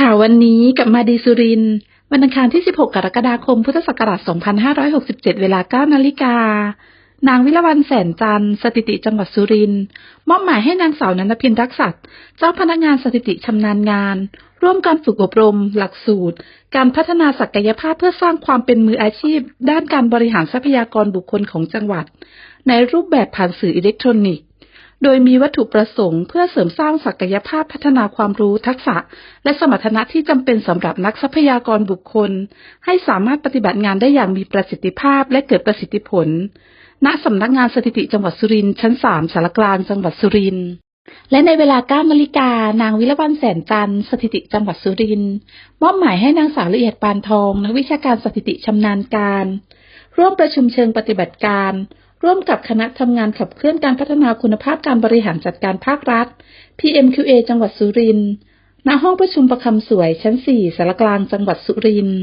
ข่าววันนี้กับมาดีสุริน วันอังคารที่ 16 กรกฎาคม พุทธศักราช 2567 เวลา 9 นาฬิกา นางวิลวันแสนจันทร์สถิติจังหวัดสุรินทร์มอบหมายให้นางสาวนันทพินรักษัตริย์เจ้าพนักงานสถิติชำนาญงาน ร่วมการฝึกอบรม หลักสูตร การพัฒนาศักยภาพเพื่อสร้างความเป็นมืออาชีพ ด้านการบริหารทรัพยากรบุคคลของจังหวัด ในรูปแบบผ่านสื่ออิเล็กทรอนิกส์ โดยมีวัตถุประสงค์เพื่อเสริมสร้างศักยภาพพัฒนาความรู้ทักษะ และสมรรถนะที่จำเป็นสำหรับนักทรัพยากรบุคคล ให้สามารถปฏิบัติงานได้อย่างมีประสิทธิภาพและเกิดประสิทธิผล ณสำนักงานสถิติจังหวัดสุรินทร์ชั้น 3 สารกลางจังหวัดสุรินทร์และในเวลา9นาฬิกา นางวิรวันแสนจันทร์สถิติจังหวัดสุรินทร์มอบหมายให้นางสาวละเอียดปานทอง นักวิชาการสถิติชำนาญการ ร่วมประชุมเชิงปฏิบัติการ ร่วมกับคณะทำงานขับเคลื่อนการพัฒนาคุณภาพการบริหารจัดการภาครัฐ PMQA จังหวัดสุรินทร์ ณ ห้องประชุมประคำสวยชั้น 4สารกลางจังหวัดสุรินทร์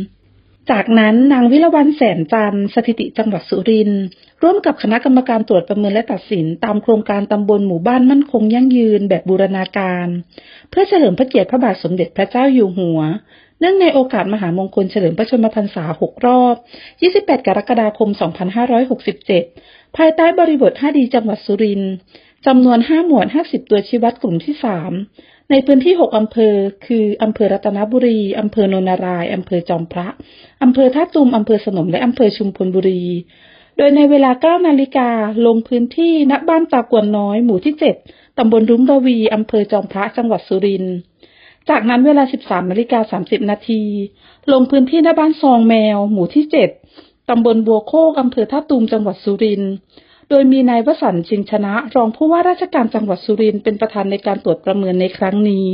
จากนั้นนางวิรวันแสนจันทร์สถิติจังหวัดสุรินทร์ร่วมกับคณะกรรมการตรวจประเมินและตัดสิน ตามโครงการตำบลหมู่บ้านมั่นคงยั่งยืนแบบบูรณาการ เพื่อเฉลิมพระเกียรติพระบาทสมเด็จพระเจ้าอยู่หัว เนื่องในโอกาสมหามงคลเฉลิมพระชนมพรรษา 6 รอบ 28 กรกฎาคม 2567 ภายใต้บริบท 5 ดีจังหวัดสุรินทร์จำนวน 5 หมวด 50 ตัวชี้วัดกลุ่มที่ 3 ในพื้นที่ 6 อำเภอ คือ อำเภอรัตนบุรี อำเภอโนนาราย อำเภอจอมพระ อำเภอท่าตูม อำเภอสนม และอำเภอชุมพลบุรี โดยในเวลา 9 นาฬิกาลงพื้นที่ณบ้านตากวนน้อย หมู่ที่ 7 ตำบลรุ้งระวี อำเภอจอมพระ จังหวัดสุรินทร์ จากนั้นเวลา 13 นาฬิกา 30 นาที ลงพื้นที่หน้าบ้านซองแมว หมู่ที่ 7 ตำบลบัวโคก อำเภอท่าตูม จังหวัดสุรินทร์ โดยมีนายวสันต์ชิงชนะ รองผู้ว่าราชการจังหวัดสุรินทร์เป็นประธานในการตรวจประเมินในครั้งนี้